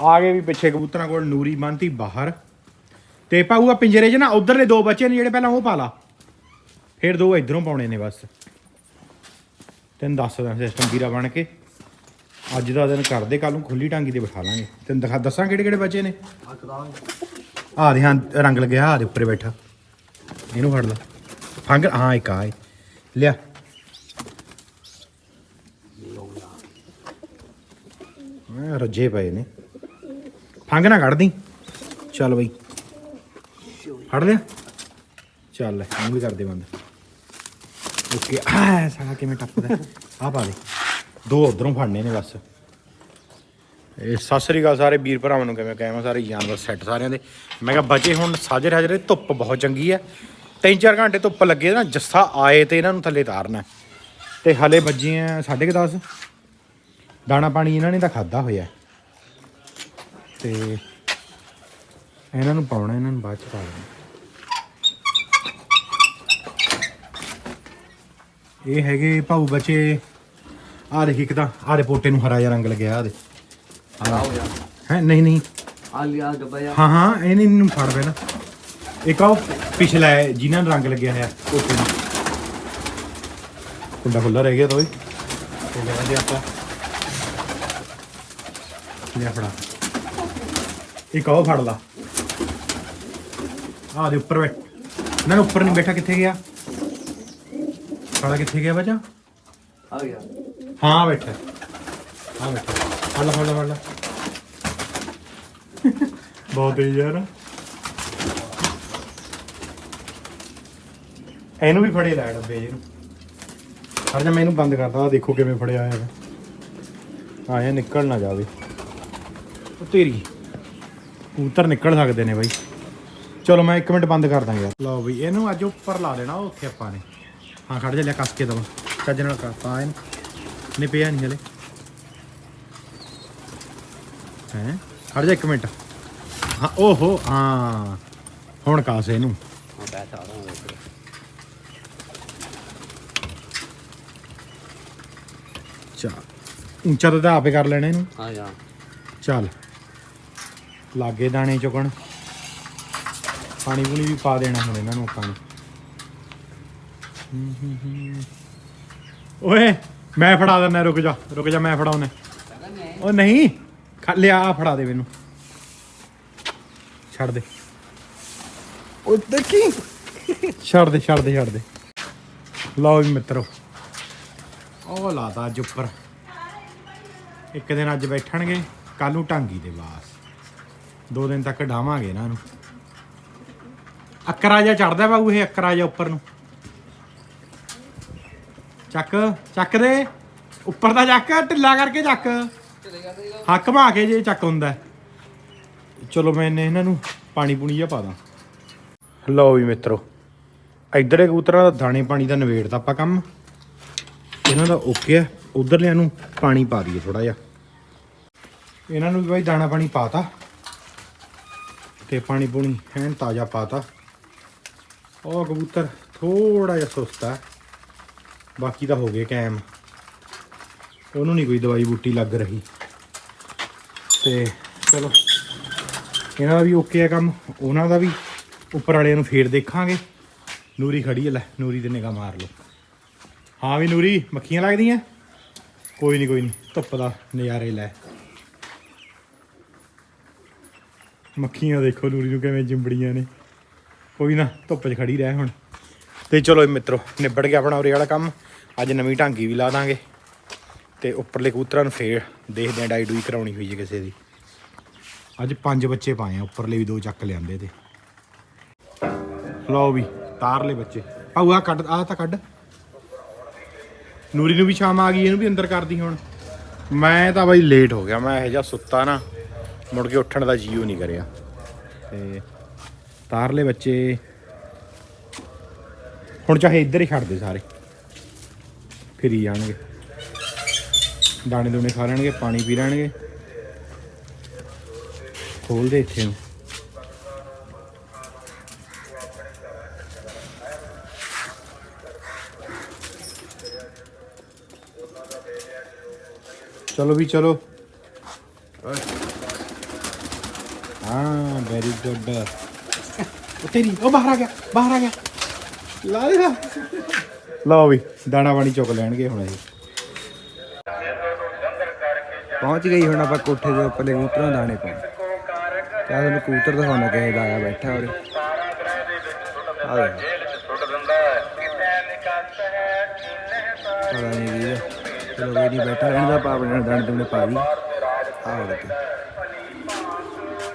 ਆ ਗਏ ਵੀ ਪਿੱਛੇ ਕਬੂਤਰਾਂ ਕੋਲ ਨੂਰੀ ਬੰਨਤੀ ਬਾਹਰ। ਤੇ ਪਾਊਗਾ ਪਿੰਜਰੇ 'ਚ ਨਾ ਉਧਰਲੇ ਦੋ ਬੱਚੇ ਨੇ ਜਿਹੜੇ ਪਹਿਲਾਂ ਉਹ ਪਾ ਲਾ। ਫਿਰ ਦੋ ਇਧਰੋਂ ਪਾਉਣੇ ਨੇ ਬਸ। ਤੈਨੂੰ ਦੱਸਦਾ ਸਿਸਟਮ ਵੀਰਾ ਬਣ ਕੇ। ਅੱਜ ਦਾ ਦਿਨ ਕਰਦੇ ਕੱਲ ਨੂੰ ਖੁੱਲੀ ਟਾਂਗੀ ਤੇ ਬਿਠਾ ਲਾਂਗੇ। ਤੈਨੂੰ ਦਿਖਾ ਦੱਸਾਂ ਕਿਹੜੇ ਕਿਹੜੇ ਬੱਚੇ ਨੇ? ਆ ਦੇ ਹਾਂ, ਰੰਗ ਲੱਗਿਆ, ਆ ਦੇ ਉੱਪਰ ਬੈਠਾ। ਇਹਨੂੰ ਫੜ ਲਾ। ਫੰਗ, ਹਾਂ, ਇੱਕ ਆ ਲਿਆ। ਰੱਜੇ ਪਏ ਨੇ। ਫੰਗ ਨਾ ਕੱਢ ਦੀ। ਚੱਲ ਬਈ। ਫੜ ਲਿਆ। ਚੱਲ ਲੈ ਇਹਨੂੰ ਵੀ ਕਰ ਬੰਦ। ਓਕੇ ਆ ਸਾਲਾ ਕਿਵੇਂ ਟੱਪਦਾ। ਆ ਪਾ ਦੇ। ਦੋ ਉਧਰੋਂ ਫੜਨੇ ਨੇ ਬਸ। ਇਹ ਸਤਿ ਸ੍ਰੀ ਅਕਾਲ ਸਾਰੇ ਵੀਰ ਭਰਾਵਾਂ ਨੂੰ ਕਿਵੇਂ ਕਹਿਵਾਂ, ਸਾਰੇ ਜਾਨਵਰ ਸੈੱਟ ਸਾਰਿਆਂ ਦੇ। ਮੈਂ ਕਿਹਾ ਬਚੇ ਹੁਣ ਸਾਜਰੇ ਹਾਜਰੇ ਧੁੱਪ ਬਹੁਤ ਚੰਗੀ ਹੈ ਤਿੰਨ ਚਾਰ ਘੰਟੇ ਧੁੱਪ ਲੱਗੇ ਨਾ, ਜੱਸਾ ਆਏ ਤੇ ਇਹਨਾਂ ਨੂੰ ਥੱਲੇ ਤਾਰਨਾ। ਹੈ। ਤੇ ਹਲੇ ਵੱਜੇ ਆ 10:30 ਦਾਣਾ ਪਾਣੀ ਇਹਨਾਂ ਨੇ ਤਾਂ ਖਾਦਾ ਹੋਇਆ। ਤੇ ਇਹਨਾਂ ਨੂੰ ਪਾਉਣਾ ਇਹਨਾਂ ਨੂੰ ਬਾਅਦ ਚ ਪਾ ਦੇਣਾ ਇਹ ਹੈਗੇ ਭਾਊ ਬੱਚੇ ਆ ਦੇਖ ਇੱਕ ਤਾਂ ਆ ਦੇ ਪੋਟੇ ਨੂੰ ਹਰਾ ਜਿਹਾ ਰੰਗ ਲੱਗਿਆ ਆ ਦੇ। ਹੈ ਨਹੀਂ ਨਹੀਂ। ਆ ਲਿਆ ਡੱਬਾ ਹਾਂ ਹਾਂ ਇਹਨੇ ਨੂੰ ਫੜ ਪਹਿਲਾਂ ਇੱਕ ਆਹ ਪਿਛਲਾ ਹੈ ਜਿਨ੍ਹਾਂ ਨੂੰ ਰੰਗ ਲੱਗਿਆ ਹੋਇਆ ਪੋਟੇ ਨੂੰ। ਕੁੰਡਾ ਖੁੱਲਾ ਰਹਿ ਗਿਆ ਤੋਈ ਤੇ ਲੈ ਆਪਾਂ। ਲੈ ਫੜਾ। ਇੱਕ ਆਹ ਫੜ ਲਾ। ਆ ਦੇ ਉੱਪਰ ਬੈਠ। ਨਾ ਨਾ, ਉੱਪਰ ਨਹੀਂ ਬੈਠਾ ਕਿੱਥੇ ਗਿਆ? ਸਾਲਾ ਕਿੱਥੇ ਗਿਆ ਬੱਚਾ ਆ ਗਿਆ। ਹਾਂ ਬੈਠਾ। ਹਾਂ ਬੈਠਾ। ਫੜ ਲਾ ਫੜ ਲਾ ਫੜ ਲਾ। ਬਹੁਤ ਤੇਜ਼ ਯਾਰ। ਇਹਨੂੰ ਵੀ ਫੜੇ ਲੈ ਡੱਬੇ ਇਹਨੂੰ ਹਰ ਜਾ ਮੈਂ ਇਹਨੂੰ ਬੰਦ ਕਰਦਾ ਆ ਦੇਖੋ ਕਿਵੇਂ ਫੜਿਆ ਹੋਇਆ ਹੈ। ਆਇਆ ਨਿਕਲ ਨਾ ਜਾਵੇ। ਉਹ ਤੇਰੀ। ਕਬੂਤਰ ਨਿਕਲ ਸਕਦੇ ਨੇ ਬਾਈ। ਚਲੋ ਮੈਂ 1 ਮਿੰਟ ਬੰਦ ਕਰ ਦਾਂਗਾ ਯਾਰ। ਲਓ ਬਈ ਇਹਨੂੰ ਅੱਜ ਉੱਪਰ ਲਾ ਦੇਣਾ ਉੱਥੇ ਆਪਾਂ ਨੇ। ਹਾਂ ਖੜ ਜਾ ਲਿਆ ਕੱਸ ਕੇ ਦਵਾ ਚੱਜ ਨਾਲ ਕਰ ਪਾ ਇਹਨੂੰ। ਨਹੀਂ ਪਿਆ ਨਹੀਂ ਹਲੇ। ਹੈ? ਖੜ ਜਾ 1 ਮਿੰਟ। ਹਾਂ ਓਹੋ ਹਾਂ। ਹੁਣ ਕਾਸ ਇਹਨੂੰ। ਹਾਂ ਬੈਠਾ ਰਹਾ ਚਾ ਉੱਚਾ ਤਾਂ ਆਪੇ ਕਰ ਲੈਣਾ ਇਹਨੂੰ। ਹਾਂ ਯਾ ਚੱਲ। ਲਾਗੇ ਦਾਣੇ ਚੁਕਣ ਪਾਣੀ ਪੂਣੀ ਵੀ ਪਾ ਦੇਣਾ ਹੁਣ ਇਹਨਾਂ ਨੂੰ ਆਪਾਂ ਹੂੰ। ਓਏ ਮੈਂ ਫੜਾ ਦਿੰਦਾ ਰੁਕ ਜਾ ਰੁਕ ਜਾ ਮੈਂ ਫੜਾਉਣਾ। ਉਹ ਨਹੀਂ ਖਾ ਲਿਆ ਫੜਾ ਦੇ ਮੈਨੂੰ। ਛੱਡ ਦੇ। ਉਹ ਦੇਖੀ। ਛੱਡ ਦੇ ਛੱਡ ਦੇ ਛੱਡ ਦੇ। ਲਓ ਵੀ ਮਿੱਤਰੋ ਉਹ ਲਾਤਾ ਅੱਜ ਉੱਪਰ। ਇੱਕ ਦਿਨ ਅੱਜ ਬੈਠਣਗੇ ਕੱਲ ਨੂੰ ਢਾਂਗੀ ਦੇ ਬਾਸ ਦੋ ਦਿਨ ਤੱਕ ਢਾਵਾਂਗੇ ਇਹਨਾਂ ਨੂੰ। ਅੱਕਰਾ ਜਿਹਾ ਚੜਦਾ ਬਾਬੂ ਇਹ ਅੱਕਰਾ ਜਿਹਾ ਉੱਪਰ ਨੂੰ। ਚੱਕ ਚੱਕ ਦੇ। ਉੱਪਰ ਦਾ ਚੱਕ, ਢਿੱਲਾ ਕਰਕੇ ਚੱਕ। ਹੱਕ ਮਾ ਕੇ ਜੇ ਚੱਕ ਹੁੰਦਾ ਚਲੋ ਮੈਂ ਇਹਨਾਂ ਨੂੰ ਪਾਣੀ ਪੂਣੀ ਜਿਹਾ ਪਾ ਦਾਂ। ਲਓ ਵੀ ਮਿੱਤਰੋ, ਇਧਰੇ ਕਬੂਤਰਾਂ ਦਾ ਦਾਣੇ ਪਾਣੀ ਦਾ ਨਵੇੜਦਾ ਆਪਾਂ ਕੰਮ। ਇਹਨਾਂ ਦਾ ਓਕੇ ਆ ਉਧਰਲਿਆਂ ਨੂੰ ਪਾਣੀ ਪਾ ਦਈਏ ਥੋੜਾ ਜਿਹਾ। ਇਹਨਾਂ ਨੂੰ ਵੀ ਬਾਈ ਦਾਣਾ ਪਾਣੀ ਪਾਤਾ ਤੇ ਪਾਣੀ ਪੂਣੀ ਐਨ ਤਾਜ਼ਾ ਪਾਤਾ। ਉਹ ਕਬੂਤਰ ਥੋੜਾ ਜਿਹਾ ਸੁਸਤਾ ਬਾਕੀ ਤਾਂ ਹੋ ਗਏ ਕੈਮ ਉਹਨੂੰ ਨਹੀਂ ਕੋਈ ਦਵਾਈ ਬੂਟੀ ਲੱਗ ਰਹੀ। ਤੇ ਚਲੋ, ਇਹਨਾਂ ਦਾ ਵੀ ਓਕੇ ਹੈ ਕੰਮ। ਉਹਨਾਂ ਦਾ ਵੀ ਉੱਪਰ ਵਾਲਿਆਂ ਨੂੰ ਫੇਰ ਦੇਖਾਂਗੇ। ਨੂਰੀ ਖੜੀ ਹੈ ਲੈ, ਨੂਰੀ ਦੇ ਨਿਗਾਹ ਮਾਰ ਲਓ। ਹਾਂ ਵੀ ਨੂਰੀ, ਮੱਖੀਆਂ ਲੱਗਦੀਆਂ? ਕੋਈ ਨਹੀਂ ਕੋਈ ਨਹੀਂ, ਧੁੱਪ ਦਾ ਨਜ਼ਾਰੇ ਲੈ। ਮੱਖੀਆਂ ਦੇਖੋ ਲੂਰੀ ਨੂੰ ਕਿਵੇਂ ਜਿੰਬੜੀਆਂ ਨੇ। ਕੋਈ ਨਾ, ਧੁੱਪ 'ਚ ਖੜੀ ਰਹਿ ਹੁਣ। ਤੇ ਚਲੋ ਜੀ ਮਿੱਤਰੋ, ਨਿਬੜ ਗਿਆ ਆਪਣਾ ਉਰੇ ਵਾਲਾ ਕੰਮ। ਅੱਜ ਨਵੀਂ ਢਾਂਗੀ ਵੀ ਲਾ ਦਾਂਗੇ। ਤੇ ਉੱਪਰਲੇ ਕਬੂਤਰਾਂ ਨੂੰ ਫੇਰ ਦੇਖਦੇ ਆਂ ਡਾਈ ਡੂਈ ਕਰਾਉਣੀ ਹੋਈ ਜੇ ਕਿਸੇ ਦੀ। ਅੱਜ ਪੰਜ ਬੱਚੇ ਪਾਏ ਆ, ਉੱਪਰਲੇ ਵੀ ਦੋ ਚੱਕ ਲਿਆਂਦੇ ਤੇ। ਲਓ ਵੀ ਤਾਰ ਤਾਰਲੇ ਬੱਚੇ। ਪਾਉ ਆ ਕੱਢ ਆ ਤਾਂ ਕੱਢ। ਨੂਰੀ ਨੂੰ ਵੀ ਸ਼ਾਮ ਆ ਗਈ, ਇਹਨੂੰ ਵੀ ਅੰਦਰ ਕਰਦੀ ਹੁਣ। ਮੈਂ ਤਾਂ ਬਾਈ ਲੇਟ ਹੋ ਗਿਆ, ਮੈਂ ਇਹ ਜਿਹਾ ਸੁੱਤਾ ਨਾ। ਮੁੜ ਕੇ ਉੱਠਣ ਦਾ ਜੀਓ ਨਹੀਂ ਕਰਿਆ। ਤੇ ਤਾਰਲੇ ਬੱਚੇ ਹੁਣ ਚਾਹੇ ਇੱਧਰ ਹੀ ਛੱਡ ਦੇ ਸਾਰੇ। ਫਿਰੀ ਜਾਣਗੇ। ਦਾਣੇ ਦੂਣੇ ਖਾ ਲੈਣਗੇ, ਪਾਣੀ ਪੀ ਲੈਣਗੇ। ਖੋਲ ਦੇ ਇੱਥੇ ਨੂੰ। ਚਲੋ ਵੀ ਚਲੋ। Very good uh. ਉਹ ਤੇਰੀ, ਉਹ ਬਾਹਰ ਆ ਗਿਆ, ਬਾਹਰ ਆ ਗਿਆ। ਲਾ ਦੇ ਲਓ ਵੀ, ਦਾਣਾ ਪਾਣੀ ਚੁੱਕ ਲੈਣਗੇ ਹੁਣ ਇਹ। ਪਹੁੰਚ ਗਈ ਹੁਣ ਆਪਾਂ ਕੋਠੇ ਦੇ ਉੱਪਰਲੇ ਕਬੂਤਰਾਂ ਦਾਣੇ ਪਾਉਣ। ਕਿਆ ਤੁਹਾਨੂੰ ਕਬੂਤਰ ਦਿਖਾਉਣਾ ਕਿਸੇ ਦਾ ਆਇਆ ਬੈਠਾ ਉਰੇ। ਆ ਦੇਖ। ਪਤਾ ਨਹੀਂ ਵੀ ਚਲੋ ਕੋਈ ਨਹੀਂ ਬੈਠਾ ਰਹਿਣ ਦਾ, ਆਪਾਂ ਆਪਣੇ ਦਾਣੇ ਦੂਣੇ ਪਾ ਦੀ ਆ ਹੋ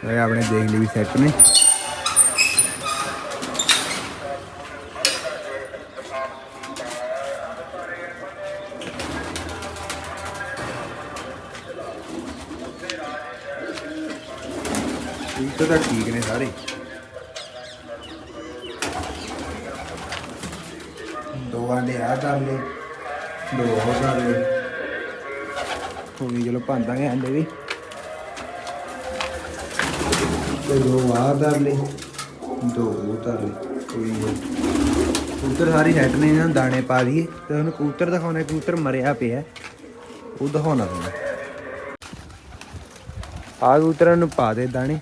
ਇਹ ਆਪਣੇ ਦੇਖ ਲਈ ਵੀ ਸੈੱਟ ਨੇ। ਕਬੂਤਰ ਤਾਂ ਠੀਕ ਨੇ ਸਾਰੇ। ਦੋ ਆਂਡੇ ਆ ਕਰ ਲੈ ਦੋ ਹੋ ਕਰ ਲੈ ਹੋ ਚਲੋ ਭਾਂਦਾਂਗੇ ਆਂਡੇ ਵੀ। ਤੇ ਦੋ ਆ ਕਰ ਲੈ ਦੋ ਉਹ ਕਰ ਲੈ ਕੋਈ ਕਬੂਤਰ ਸਾਰੀ ਸੈੱਟ ਨੇ, ਇਹਨਾਂ ਦਾਣੇ ਪਾ ਦਈਏ, ਤੇ ਉਹਨੂੰ ਕਬੂਤਰ ਦਿਖਾਉਣਾ, ਕਬੂਤਰ ਮਰਿਆ ਪਿਆ। ਉਹ ਦਿਖਾਉਣਾ ਤੁਹਾਨੂੰ। ਆ ਕਬੂਤਰਾਂ ਨੂੰ ਪਾ ਦੇ ਦਾਣੇ।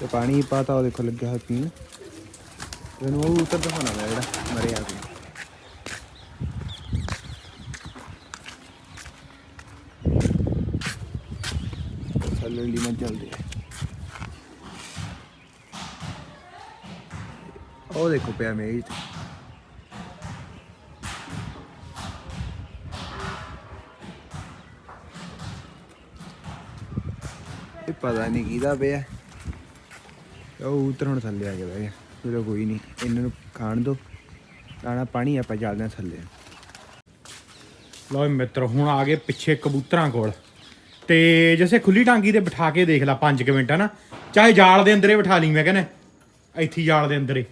ਤੇ ਪਾਣੀ ਪਾਤਾ, ਉਹ ਦੇਖੋ ਲੱਗਿਆ ਹੋਇਆ ਪੀਣ। ਇਹਨੂੰ ਉਹ ਕਬੂਤਰ ਦਿਖਾਉਣਾ ਮੈਂ ਜਿਹੜਾ ਮਰਿਆ ਪਿਆ। ਥੱਲੇ ਲਈ ਮੈਂ ਚੱਲਦੇ ਉਹ ਦੇਖੋ ਪਿਆ ਮੇਜ ਤੇ ਇਹ ਪਤਾ ਨਹੀਂ ਕਿਹਦਾ ਪਿਆ ਉਹ ਉਤਰ ਹੁਣ ਥੱਲੇ ਆ ਗਿਆ ਬਈ ਚਲੋ ਕੋਈ ਨਹੀਂ ਇਹਨਾਂ ਨੂੰ ਖਾਣ ਦੋ ਦਾਣਾ ਪਾਣੀ ਆਪਾਂ ਚੱਲਦੇ ਹਾਂ ਥੱਲੇ ਲਓ ਮਿੱਤਰ ਹੁਣ ਆ ਗਏ ਪਿੱਛੇ ਕਬੂਤਰਾਂ ਕੋਲ ਤੇ ਜਿਵੇਂ ਖੁੱਲੀ ਟਾਂਗੀ ਤੇ ਬਿਠਾ ਕੇ ਦੇਖ ਲੈ 5 ਮਿੰਟ ਨਾ ਚਾਹੇ ਜਾਲ ਦੇ ਅੰਦਰੇ ਬਿਠਾ ਲਈ ਮੈਂ ਕਹਿੰਦਾ ਇੱਥੇ ਜਾਲ ਦੇ ਅੰਦਰੇ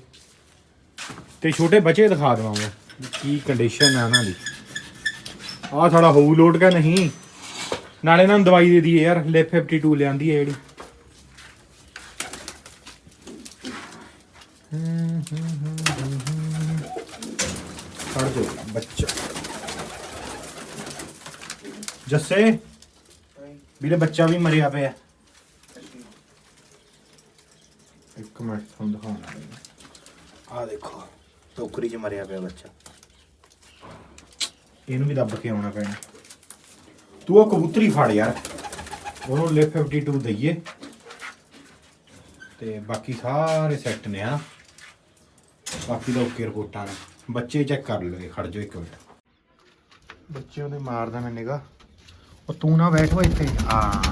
ਤੇ ਛੋਟੇ ਬੱਚੇ ਦਿਖਾ ਦਵਾਂਗਾ ਕੀ ਕੰਡੀਸ਼ਨ ਆ ਉਹਨਾਂ ਦੀ। ਆਹ ਸਾਡਾ ਹੋਊ ਲੋਡ ਕਾ ਨਹੀਂ। ਨਾਲੇ ਇਹਨਾਂ ਨੂੰ ਦਵਾਈ ਦੇ ਦਈਏ ਯਾਰ ਲਿਪ 52 ਲਿਆਂਦੀ ਹੈ ਜਿਹੜੀ। ਛੱਡ ਦੋ ਬੱਚਾ। ਜੱਸੇ, ਵੀਰੇ ਬੱਚਾ ਵੀ ਮਰਿਆ ਪਿਆ। ਇੱਕ ਮਿੰਟ, ਤੁਹਾਨੂੰ ਦਿਖਾਉਣਾ। ਆ ਦੇਖੋ। ਟੋਕਰੀ 'ਚ ਮਰਿਆ ਪਿਆ ਬੱਚਾ। ਇਹਨੂੰ ਵੀ ਦੱਬ ਕੇ ਆਉਣਾ ਪੈਣਾ। ਤੂੰ ਉਹ ਕਬੂਤਰੀ ਫੜ ਯਾਰ। ਉਹਨੂੰ ਲਿਪ 52 ਦਈਏ। ਤੇ ਬਾਕੀ ਸਾਰੇ ਸੈੱਟ ਨੇ ਆ। ਬਾਕੀ ਦਾ ਓਕੇ ਰਿਪੋਰਟਾਂ ਨੇ। ਬੱਚੇ ਚੈੱਕ ਕਰ ਲਓ ਇਹ, ਖੜ ਜਾਓ ਇੱਕ ਮਿੰਟ। ਬੱਚੇ ਉਹਦੇ ਮਾਰਦਾ ਮੈਂ ਨਿਗਾ ਉਹ ਤੂੰ ਨਾ ਬੈਠ ਵਾ ਇੱਥੇ। ਆ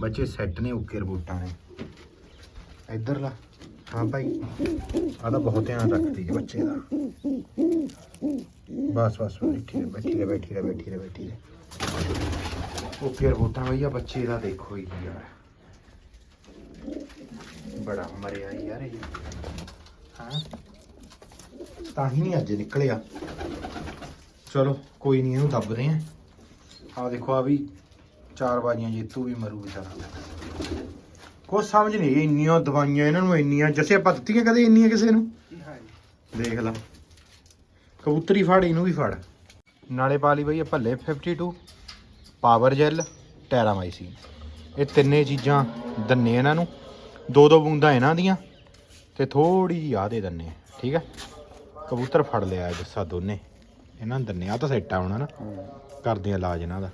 ਬੱਚੇ ਸੈੱਟ ਨੇ ਓਕੇ ਰਿਪੋਰਟਾਂ ਨੇ। ਇੱਧਰ ਲਾ। ਹਾਂ ਭਾਈ ਆ ਤਾਂ ਬਹੁਤ ਧਿਆਨ ਰੱਖਦੀ ਹੈ ਬੱਚੇ ਦਾ। ਬਸ ਬਸ, ਬੈਠੀ ਰਹਿ ਬੈਠੀ ਰਹਿ ਬੈਠੀ ਰਹਿ ਬੈਠੀ ਰਹਿ ਬੈਠੀ ਰਹਿ। ਓਕੇ ਰਿਪੋਰਟਾਂ ਭਈਆ ਬੱਚੇ ਦਾ ਦੇਖੋ ਹੀ ਯਾਰ ਬੜਾ ਮਰਿਆ ਯਾਰ ਇਹ। ਹਾਂ? ਤਾਂ ਹੀ ਨਹੀਂ ਅੱਜ ਨਿਕਲਿਆ। ਚਲੋ, ਕੋਈ ਨਹੀਂ, ਇਹਨੂੰ ਦੱਬਦੇ ਆ ਆ ਦੇਖੋ ਆ ਵੀ ਚਾਰ ਬਾਜੀਆਂ ਜੇਤੂ ਵੀ ਮਰੂ ਵਿਚਾਰਾ। ਕੁਛ ਸਮਝ ਨਹੀਂ ਆਈ, ਇੰਨੀਆਂ ਦਵਾਈਆਂ ਇਹਨਾਂ ਨੂੰ ਇੰਨੀਆਂ ਜੱਸੇ ਆਪਾਂ ਦਿੱਤੀਆਂ ਕਦੇ ਇੰਨੀਆਂ ਕਿਸੇ ਨੂੰ? ਦੇਖ ਲਾ। ਕਬੂਤਰੀ ਫੜ ਇਹਨੂੰ ਵੀ ਫੜ। ਨਾਲੇ ਪਾ ਲਈ ਬਈ ਆਪਾਂ ਲਿਪ 52 ਪਾਵਰ ਜੈਲ ਟੈਰਾਮਾਈਸਿਨ ਇਹ ਤਿੰਨੇ ਚੀਜ਼ਾਂ ਦੰਨੇ ਇਹਨਾਂ ਨੂੰ। ਦੋ ਦੋ ਬੂੰਦਾਂ ਇਹਨਾਂ ਦੀਆਂ ਤੇ ਥੋੜੀ ਜਿਹੀ ਆ ਦੇ ਦੰਨੇ ਠੀਕ ਹੈ? ਕਬੂਤਰ ਫੜ ਲਿਆ ਜੱਸਾ ਦੋਨੇ। ਇਹਨਾਂ ਨੂੰ ਦੰਨੇ ਆ ਤਾਂ ਸੈੱਟ ਆ ਹੋਣਾ ਨਾ ਕਰਦੇ ਆ ਇਲਾਜ ਇਹਨਾਂ ਦਾ।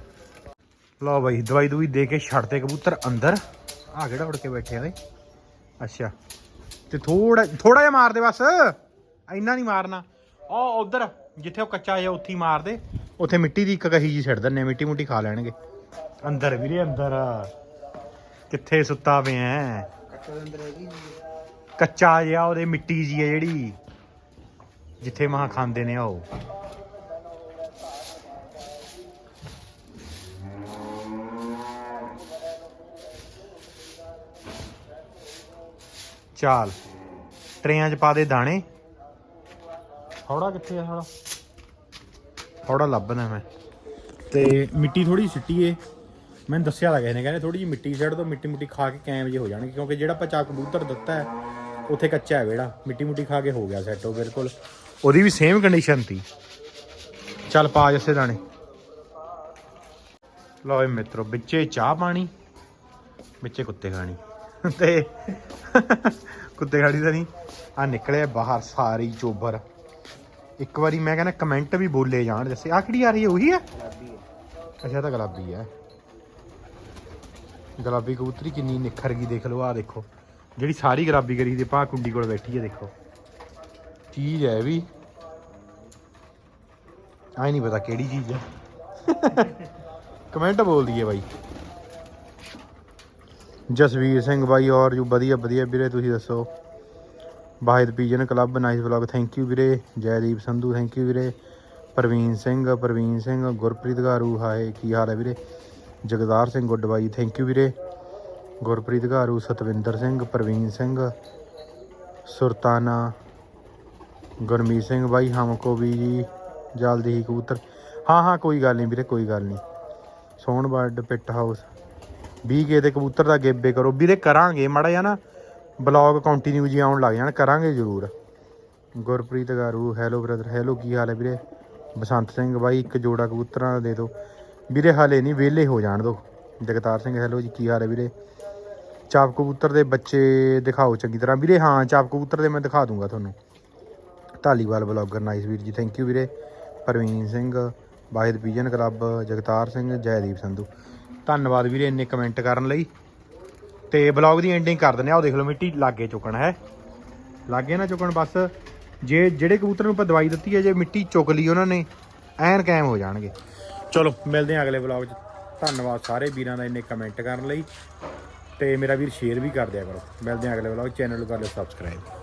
ਲਓ ਬਾਈ ਦਵਾਈ ਦੂਈ ਦੇ ਕੇ ਛੱਡਤੇ ਕਬੂਤਰ ਅੰਦਰ। ਆ ਕਿਹੜਾ ਉੜ ਕੇ ਬੈਠੇ ਆ ਓਏ ਅੱਛਾ। ਤੇ ਥੋੜਾ ਥੋੜਾ ਜਿਹਾ ਮਾਰ ਦੇ ਬਸ। ਇੰਨਾ ਨਹੀਂ ਮਾਰਨਾ। ਉਹ ਉਧਰ ਜਿੱਥੇ ਉਹ ਕੱਚਾ ਜਿਹਾ ਉੱਥੇ ਹੀ ਮਾਰ ਦੇ। ਉੱਥੇ ਮਿੱਟੀ ਦੀ ਇੱਕ ਕਹੀ ਜੀ ਛੱਡ ਦਿੰਨੇ ਮਿੱਟੀ ਮੁੱਟੀ ਖਾ ਲੈਣਗੇ। ਅੰਦਰ ਵੀਰੇ ਅੰਦਰ। ਕਿੱਥੇ ਸੁੱਤਾ ਪਿਆ ਹੈ? ਕੱਚਾ ਜਿਹਾ ਉਹਦੇ ਮਿੱਟੀ ਜੀ ਹੈ ਜਿਹੜੀ। ਜਿੱਥੇ ਮਹਾ ਖਾਂਦੇ ਨੇ ਉਹ। ਚਾਲ। ਟਰੇਆਂ 'ਚ ਪਾ ਦੇ ਦਾਣੇ। ਥੋੜਾ ਕਿੱਥੇ ਆ ਥੋੜਾ ਥੋੜਾ ਲੱਭਦਾ ਮੈਂ। ਤੇ ਮਿੱਟੀ ਥੋੜੀ ਸਿੱਟੀਏ ਮੈਨੂੰ ਦੱਸਿਆ ਲੱਗਾ ਇਹਨੇ ਕਹਿੰਦੇ ਥੋੜੀ ਜਿਹੀ ਮਿੱਟੀ ਛੱਡ ਦੋ ਮਿੱਟੀ ਮੁੱਟੀ ਖਾ ਕੇ ਕੈਮ ਜੇ ਹੋ ਜਾਣਗੇ। ਕਿਉਂਕਿ ਜਿਹੜਾ ਆਪਾਂ ਚਾ ਕਬੂਤਰ ਦਿੱਤਾ ਹੈ ਉੱਥੇ ਕੱਚਾ ਹੈ ਵੇੜਾ ਮਿੱਟੀ ਮੁੱਟੀ ਖਾ ਕੇ ਹੋ ਗਿਆ ਸੈੱਟ ਉਹ ਬਿਲਕੁਲ। ਉਹਦੀ ਵੀ ਸੇਮ ਕੰਡੀਸ਼ਨ ਸੀ। ਚੱਲ ਪਾ ਜੱਸੇ ਦਾਣੇ। ਲਓ ਇਹ ਮਿੱਤਰੋ ਵਿੱਚੇ ਚਾਹ ਪਾਣੀ ਵਿੱਚੇ ਕੁੱਤੇ ਖਾਣੀ। ਤੇ ਕੁੱਤੇ ਖਾੜੀ ਦਾ ਨਹੀਂ। ਆ ਨਿਕਲਿਆ ਬਾਹਰ ਸਾਰੀ ਚੋਬਰ। ਇੱਕ ਵਾਰੀ ਮੈਂ ਕਹਿੰਦਾ ਕਮੈਂਟ ਵੀ ਬੋਲੇ ਜਾਣ ਜੱਸੇ। ਆ ਕਿਹੜੀ ਆ ਰਹੀ ਹੈ? ਉਹੀ ਹੈ? ਅੱਛਾ ਤਾਂ ਗੁਲਾਬੀ ਹੈ। ਗੁਲਾਬੀ ਕਬੂਤਰੀ ਕਿੰਨੀ ਨਿਖਰ ਗਈ ਦੇਖ ਲਓ ਆ ਦੇਖੋ। ਜਿਹੜੀ ਸਾਰੀ ਗੁਲਾਬੀ ਕਰੀ ਦੀ ਪਾ ਕੁੰਡੀ ਕੋਲ ਬੈਠੀ ਹੈ ਦੇਖੋ। ਚੀਜ਼ ਹੈ ਵੀ। ਆਈ ਨਹੀਂ ਪਤਾ ਕਿਹੜੀ ਚੀਜ਼ ਹੈ। ਕਮੈਂਟ ਬੋਲ ਦਈਏ ਬਾਈ। ਜਸਵੀਰ ਸਿੰਘ ਬਾਈ ਔਰ ਜੂ, ਵਧੀਆ ਵਧੀਆ ਵੀਰੇ, ਤੁਸੀਂ ਦੱਸੋ? Wahid pigeon club nice vlog thank you ਵੀਰੇ। ਜੈਦੀਪ ਸੰਧੂ ਥੈਂਕ ਯੂ ਵੀਰੇ। ਪ੍ਰਵੀਨ ਸਿੰਘ ਪ੍ਰਵੀਨ ਸਿੰਘ, ਗੁਰਪ੍ਰੀਤ ਘਾਰੂ, ਹਾਏ, ਕੀ ਹਾਲ ਹੈ ਵੀਰੇ? Jagdar Singh good bye thank you ਵੀਰੇ। ਗੁਰਪ੍ਰੀਤ ਘਾਰੂ, ਸਤਵਿੰਦਰ ਸਿੰਘ, ਪ੍ਰਵੀਨ ਸਿੰਘ, ਸੁਰਤਾਨਾ, ਗੁਰਮੀਤ ਸਿੰਘ ਬਾਈ ਹਮਕੋ ਵੀ ਜੀ, ਜਲਦੀ ਹੀ ਕਬੂਤਰ। ਹਾਂ ਹਾਂ, ਕੋਈ ਗੱਲ ਨਹੀਂ ਵੀਰੇ, ਕੋਈ ਗੱਲ ਨਹੀਂ। ਸੋਨਬਰਡ ਪਿੱਟ ਹਾਊਸ 20 ਕੇ ਦੇ ਕਬੂਤਰ ਦਾ ਗੇਬੇ ਕਰੋ। ਵੀਰੇ ਕਰਾਂਗੇ, ਮਾੜਾ ਜਿਹਾ ਨਾ ਬਲੌਗ ਕੰਟੀਨਿਊ ਜੀ ਆਉਣ ਲੱਗ ਜਾਣ, ਕਰਾਂਗੇ ਜ਼ਰੂਰ। Gurpreet Garu hello brother hello ਕੀ ਹਾਲ ਹੈ ਵੀਰੇ? ਬਸੰਤ ਸਿੰਘ ਬਾਈ, ਇੱਕ ਜੋੜਾ ਕਬੂਤਰਾਂ ਦਾ ਦੇ ਦਿਓ। ਵੀਰੇ ਹਾਲੇ ਨਹੀਂ, ਵਿਹਲੇ ਹੋ ਜਾਣ ਦਿਓ। ਜਗਤਾਰ ਸਿੰਘ ਹੈਲੋ ਜੀ, ਕੀ ਹਾਲ ਹੈ ਵੀਰੇ? ਚਾਪ ਕਬੂਤਰ ਦੇ ਬੱਚੇ ਦਿਖਾਓ ਚੰਗੀ ਤਰ੍ਹਾਂ। ਵੀਰੇ ਹਾਂ, ਚਾਪ ਕਬੂਤਰ ਦੇ ਮੈਂ ਦਿਖਾ ਦੂੰਗਾ ਤੁਹਾਨੂੰ। ਢਾਲੀਵਾਲ ਬਲੌਗਰ ਨਾਈਸ ਵੀਰ ਜੀ ਥੈਂਕ ਯੂ ਵੀਰੇ। Parveen Singh, Wahid pigeon club Jagtar Singh, Jaideep Sandhu. ਧੰਨਵਾਦ ਵੀਰੇ ਇੰਨੇ ਕਮੈਂਟ ਕਰਨ ਲਈ। ਤੇ ਬਲੌਗ ਦੀ ਐਂਡਿੰਗ ਕਰ ਦਿੰਦੇ ਆ। ਉਹ ਦੇਖ ਲਓ ਮਿੱਟੀ ਲਾਗੇ ਚੁੱਕਣ ਹੈ। ਲਾਗੇ ਨਾ ਚੁੱਕਣ ਬਸ। ਜੇ ਜਿਹੜੇ ਕਬੂਤਰ ਨੂੰ ਆਪਾਂ ਦਵਾਈ ਦਿੱਤੀ ਹੈ, ਜੇ ਮਿੱਟੀ ਚੁੱਕ ਲਈ ਉਹਨਾਂ ਨੇ, ਐਨ ਕਾਇਮ ਹੋ ਜਾਣਗੇ। ਚਲੋ, ਮਿਲਦੇ ਆ ਅਗਲੇ ਬਲੌਗ 'ਚ। ਧੰਨਵਾਦ ਸਾਰੇ ਵੀਰਾਂ ਦਾ ਇੰਨੇ ਕਮੈਂਟ ਕਰਨ ਲਈ। ਤੇ ਮੇਰਾ ਵੀਰ ਸ਼ੇਅਰ ਵੀ ਕਰ ਦਿਆ ਕਰੋ। ਮਿਲਦੇ ਆ ਅਗਲੇ ਬਲੌਗ ਚੈਨਲ ਨੂੰ ਕਰ ਲਿਓ ਸਬਸਕ੍ਰਾਈਬ